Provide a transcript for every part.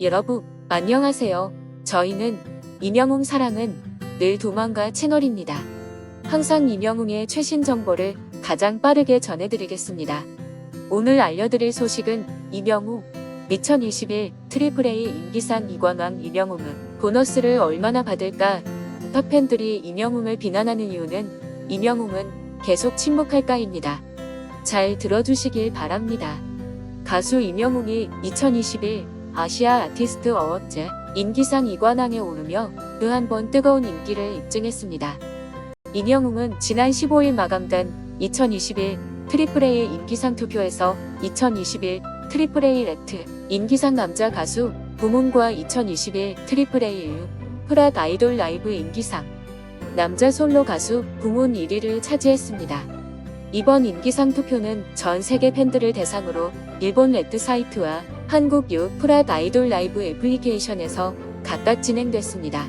여러분, 안녕하세요. 저희는 임영웅 사랑은 늘 도망가 채널입니다. 항상 임영웅의 최신 정보를 가장 빠르게 전해드리겠습니다. 오늘 알려드릴 소식은 임영웅 2021 트리플 A 인기상 이관왕 임영웅은 보너스를 얼마나 받을까? 탑팬들이 임영웅을 비난하는 이유는 임영웅은 계속 침묵할까입니다. 잘 들어주시길 바랍니다. 가수 임영웅이 2021 아시아 아티스트 어워즈 인기상 이관왕에 오르며 또한번 뜨거운 인기를 입증했습니다. 임영웅은 지난 15일 마감된 2021 트리플 A 인기상 투표에서 2021 트리플 A 레트 인기상 남자 가수 부문과 2021 트리플 A 유 프랏 아이돌 라이브 인기상 남자 솔로 가수 부문 1위를 차지했습니다. 이번 인기상 투표는 전 세계 팬들을 대상으로 일본 레드 사이트와 한국 유 프랏 아이돌 라이브 애플리케이션에서 각각 진행됐습니다.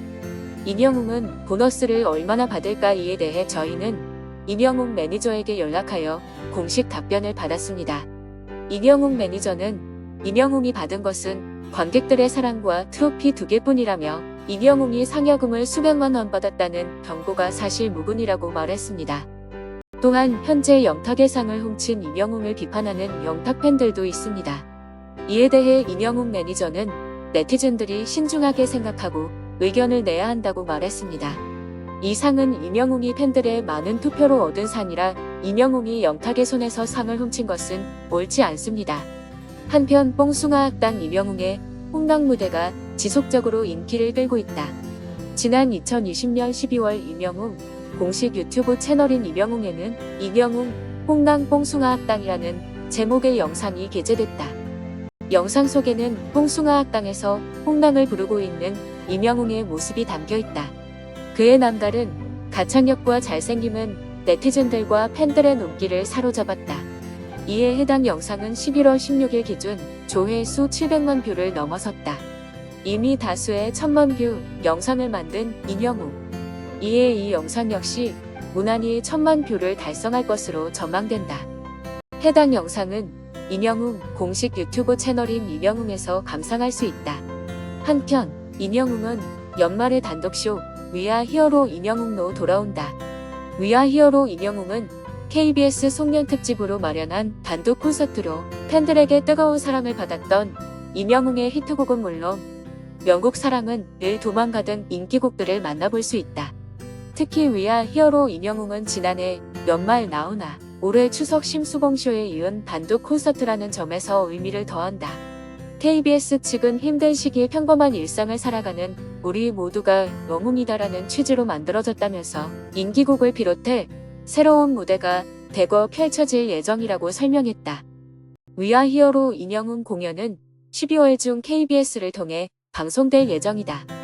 임영웅은 보너스를 얼마나 받을까 이에 대해 저희는 임영웅 매니저에게 연락하여 공식 답변을 받았습니다. 임영웅 매니저는 임영웅이 받은 것은 관객들의 사랑과 트로피 두 개뿐이라며 임영웅이 상여금을 수백만 원 받았다는 경고가 사실 무근이라고 말했습니다. 또한 현재 영탁의 상을 훔친 임영웅을 비판하는 영탁 팬들도 있습니다. 이에 대해 임영웅 매니저는 네티즌들이 신중하게 생각하고 의견을 내야 한다고 말했습니다. 이 상은 임영웅이 팬들의 많은 투표로 얻은 상이라 임영웅이 영탁의 손에서 상을 훔친 것은 옳지 않습니다. 한편 뽕숭아 학당 임영웅의 홍당 무대가 지속적으로 인기를 끌고 있다. 지난 2020년 12월 임영웅 공식 유튜브 채널인 임영웅에는 임영웅 홍당 뽕숭아 학당이라는 제목의 영상이 게재됐다. 영상 속에는 뽕숭아 학당에서 홍당을 부르고 있는 임영웅의 모습이 담겨 있다. 그의 남다른 가창력과 잘생김은 네티즌들과 팬들의 눈길을 사로잡았다. 이에 해당 영상은 11월 16일 기준 조회수 700만 뷰를 넘어섰다. 이미 다수의 천만 뷰 영상을 만든 임영웅. 이에 이 영상 역시 무난히 천만 뷰를 달성할 것으로 전망된다. 해당 영상은 임영웅 공식 유튜브 채널인 임영웅에서 감상할 수 있다. 한편 임영웅은 연말의 단독쇼 위아 히어로 임영웅로 돌아온다. 위아 히어로 임영웅은 KBS 송년 특집으로 마련한 단독 콘서트로 팬들에게 뜨거운 사랑을 받았던 임영웅의 히트곡은 물론 명곡 사랑은 늘 도망가던 인기곡들을 만나볼 수 있다. 특히 위아 히어로 임영웅은 지난해 연말 나오나 올해 추석 심수봉쇼에 이은 단독 콘서트라는 점에서 의미를 더한다. KBS 측은 힘든 시기에 평범한 일상을 살아가는 우리 모두가 영웅이다라는 취지로 만들어졌다면서 인기곡을 비롯해 새로운 무대가 대거 펼쳐질 예정이라고 설명했다. 위아 히어로 임영웅 공연은 12월 중 KBS를 통해 방송될 예정이다.